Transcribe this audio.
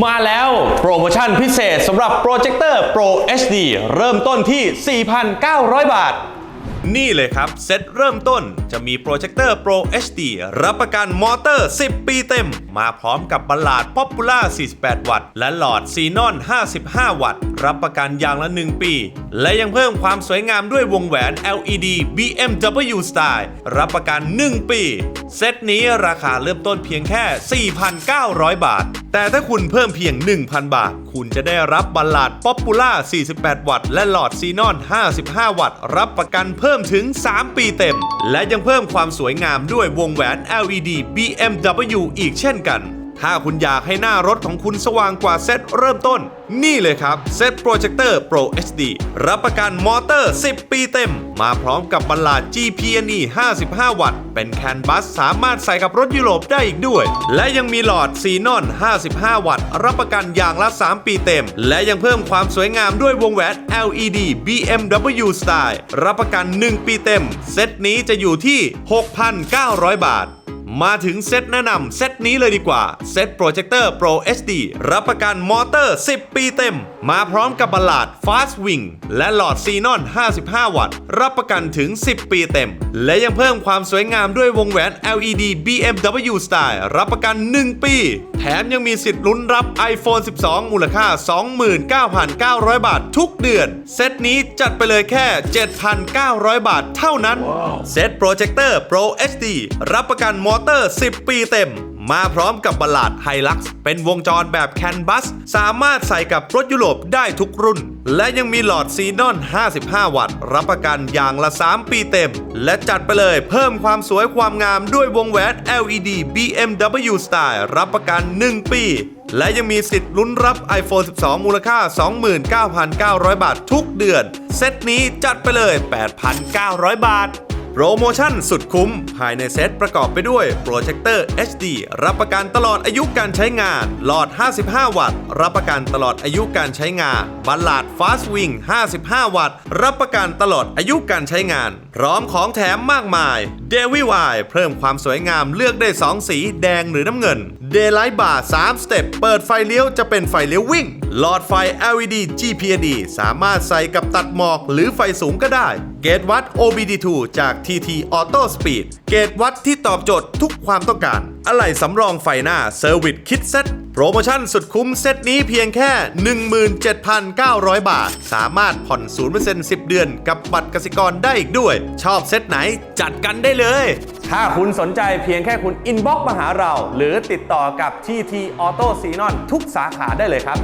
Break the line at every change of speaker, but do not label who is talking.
มาแล้วโปรโมชั่นพิเศษสำหรับโปรเจคเตอร์ Pro HD เริ่มต้นที่ 4,900 บาท นี่เลยครับ เซตเริ่มต้นจะมีโปรเจคเตอร์ Pro HD รับประกันมอเตอร์ 10 ปีเต็มมาพร้อมกับบัลลาด Popular 48 วัตต์ และหลอดซีนอน 55 วัตต์ รับประกันอย่างละ 1 ปี และยังเพิ่มความสวยงามด้วยวงแหวน LED BMW Style รับประกัน 1 ปี เซตนี้ราคาเริ่มต้นเพียงแค่ 4,900 บาท แต่ถ้าคุณเพิ่มเพียง 1,000 บาท คุณจะได้รับบัลลาด Popular 48 วัตต์ และหลอดซีนอน 55 วัตต์ รับประกันเพิ่มถึง 3 ปีเต็ม และยังเพิ่มความสวยงามด้วยวงแหวน LED BMW อีกเช่นกัน ถ้าคุณอยากให้หน้ารถของคุณสว่างกว่าเซตเริ่มต้น นี่เลยครับเซตโปรเจคเตอร์ Pro HD รับประกันมอเตอร์ 10 ปีเต็ม มาพร้อมกับบัลลาด GPNE 55 วัตต์ เป็นแคนบัสสามารถใส่กับรถยุโรปได้อีกด้วย และยังมีหลอดซีนอน 55 วัตต์ รับประกันอย่างละ 3 ปีเต็ม และยังเพิ่มความสวยงามด้วยวงแหวน LED BMW Style รับประกัน 1 ปีเต็ม เซตนี้จะอยู่ที่ 6,900 บาท มาถึงเซตแนะนำเซตนี้เลยดีกว่า เซตโปรเจคเตอร์ Pro HD รับประกันมอเตอร์ 10 ปีเต็ม มาพร้อมกับบัลลาด Fast Wing และหลอดซีนอน 55 วัตต์ รับประกันถึง 10 ปีเต็ม และยังเพิ่มความสวยงามด้วยวงแหวน LED BMW Style รับประกัน 1 ปี แถมยังมีสิทธิ์ลุ้นรับ iPhone 12 มูลค่า 29,900 บาททุกเดือน เซตนี้จัดไปเลยแค่ 7,900 บาทเท่านั้น เซตโปรเจคเตอร์ Pro HD รับประกันมอเตอร์ตอร์ 10 ปีเต็ม มาพร้อมกับบัลลาดไฮลักซ์เป็นวงจรแบบแคนบัส สามารถใส่กับรถยุโรปได้ทุกรุ่น และยังมีหลอดซีนอน 55 วัตต์ รับประกันอย่างละ 3 ปีเต็ม และจัดไปเลยเพิ่มความสวยความงามด้วยวงแหวน LED BMW Style รับประกัน 1 ปีและยังมีสิทธิ์ลุ้นรับ iPhone 12 มูลค่า 29,900 บาททุกเดือน เซตนี้จัดไปเลย 8,900 บาท โปรโมชั่นสุดคุ้ม ภายในเซตประกอบไปด้วยโปรเจคเตอร์ HD รับประกันตลอดอายุการใช้งาน หลอด 55 วัตต์ รับประกันตลอดอายุการใช้งาน บัลลาด Fast Wing 55 วัตต์ รับประกันตลอดอายุการใช้งาน พร้อมของแถมมากมาย d a v y y เพิ่มความสวยงามเลือกได้ 2 สีแดงหรือน้ำเงิน Daylight Bar 3 สเต็ปเปิดไฟเลี้ยวจะเป็นไฟเลี้ยววิ่ง หลอดไฟ LED GPD สามารถใส่กับตัดหมอกหรือไฟสูงก็ได้ เกจวัด OBD2 จาก TT Auto Speed เกจวัดที่ตอบโจทย์ทุกความต้องการ อะไหล่สำรองไฟหน้า Service Kit Set โปรโมชั่นสุดคุ้มเซตนี้เพียงแค่ 17,900 บาท สามารถผ่อน 0% 10 เดือนกับบัตรกสิกรได้อีกด้วย ชอบเซตไหนจัดกันได้เลย
ถ้าคุณสนใจเพียงแค่คุณอินบ็อกมาหาเรา หรือติดต่อกับ TT Auto s e n o n ทุกสาขาได้เลยครับ